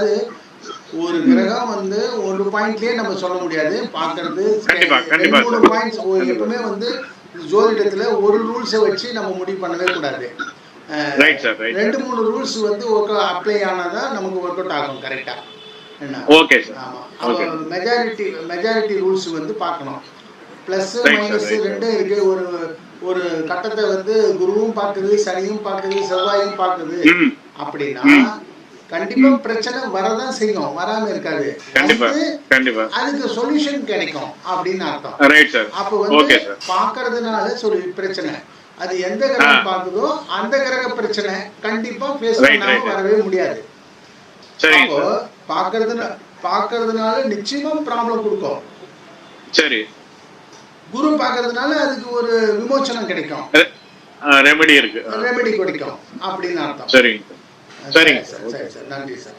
அதாவது ஒரு கிரகம் வந்து ஒரு பாயிண்ட்லயே நம்ம சொல்ல முடியாது. பாக்குறது மூணு. பாயிண்ட்ஸ் எப்பவுமே வந்து ஜோதிடத்துல ஒரு ரூல்ஸை வச்சு நம்ம முடிவு பண்ணவே கூடாது. ரெண்டு மூணு ரூல்ஸ் வந்து ஒர்க் அப்ளை ஆனாதான் நமக்கு ஒர்க் அவுட் ஆகும் கரெக்டா ஓகே ஆமா. மெஜாரிட்டி மெஜாரிட்டி ரூல்ஸ் வந்து பார்க்கணும். Plus minus. ரெண்டும் இருக்கு. ஒரு ஒரு கட்டத்தை வந்து குருவும் பார்க்குது சனியும் பார்க்குது செவ்வாயும் பார்க்குது. அப்படின்னா. கண்டிப்பா பிரச்சனை வரதான் செய்யும். வராம இருக்காது. அதுக்கு சொல்யூஷன் கிடைக்கும் அப்படின்னு அர்த்தம். அப்ப வந்து சார் பார்க்கறதுனால சொல்லி பிரச்சனை. அது எந்த கிரகம் ஆ. பார்க்குதோ அந்த கிரக பிரச்சனை கண்டிப்பா right. வரவே முடியாது. அப்போ சார் பார்க்கறதுனால பார்க்கறதுனால நிச்சயமா ப்ராப்ளம் கொடுக்கும். சரி. குரு பார்க்கறதுனால அதுக்கு ஒரு விமோச்சனம் கிடைக்கும். ரெமெடி இருக்கு. ரெமெடி கிடைக்கும் அப்படின்னு அர்த்தம். சரிங்க சார் சரிங்க சார். சரிங்க சார். நன்றி சார்.